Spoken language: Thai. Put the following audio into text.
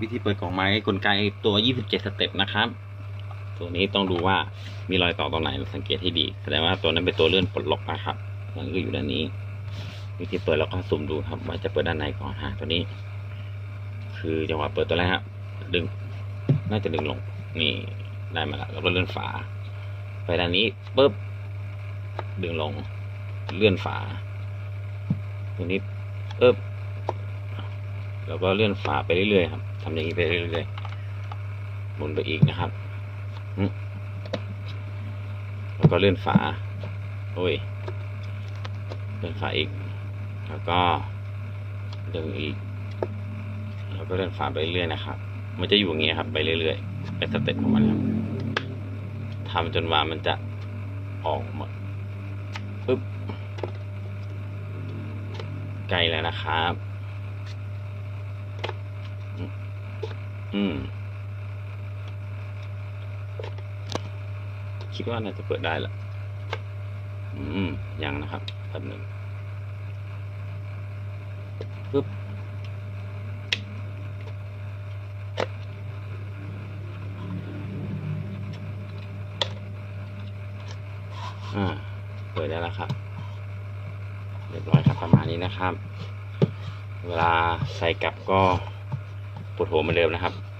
วิธีเปิดกล่องไม้กลไกตัว 27 สเต็ปนะครับ ตัวนี้ต้องดูว่ามีรอยต่อตรงไหนสังเกตให้ดี แสดงว่าตัวนั้นเป็นตัวเลื่อนปลดล็อกนะครับมันก็อยู่ด้านนี้ วิธีเปิดเราก็สุ่มดูครับว่าจะเปิดด้านไหนก่อนฮะตัวนี้ คือจังหวะเปิดตัวแรกครับดึง น่าจะดึงลง นี่ได้มาแล้วแล้วก็เลื่อนฝา ไปด้านนี้ปุ๊บดึงลง เลื่อนฝา ตัวนี้ปุ๊บ แล้วก็เลื่อนฝาไปเรื่อยๆครับทำอย่างนี้ไปเรื่อยๆหมุนไปอีกนะครับแล้วก็เลื่อนฝาโอ้ยเลื่อนฝาอีก แล้วก็ดึงอีก แล้วก็เลื่อนฝาไปเรื่อยๆนะครับ มันจะอยู่อย่างนี้ครับไปเรื่อยๆเป็นสเต็ปของมันครับทำจนว่ามันจะออกหมดปึ๊บใกลแล้วนะครับ อืม คิดว่าน่าจะเปิดได้ละอืม ยังนะครับแป๊บหนึ่งปึ๊บอ่า เปิดได้แล้วครับ เรียบร้อยครับประมาณนี้นะครับ เวลาใส่กลับก็ ปวดหัวเหมือนเดิมนะครับ